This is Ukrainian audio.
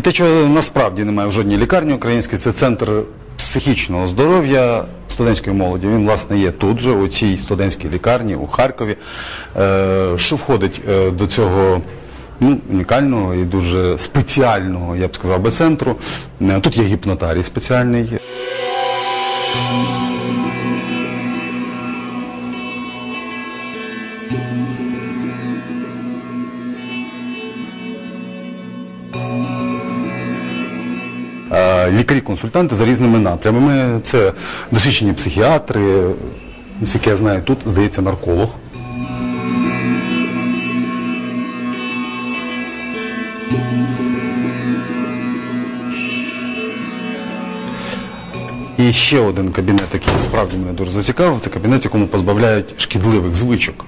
те, що насправді немає в жодній лікарні українській, це центр психічного здоров'я студентської молоді. Він, власне, є тут же, у цій студентській лікарні, у Харкові. Е, Що входить е, до цього ну, унікального і дуже спеціального, я б сказав, би, центру? Е, Тут є гіпнотарій спеціальний. Лікарі-консультанти за різними напрямами. Це досвідчені психіатри, наскільки я знаю, тут, здається, нарколог. І ще один кабінет, який справді мене дуже зацікавив, це кабінет, якому позбавляють шкідливих звичок.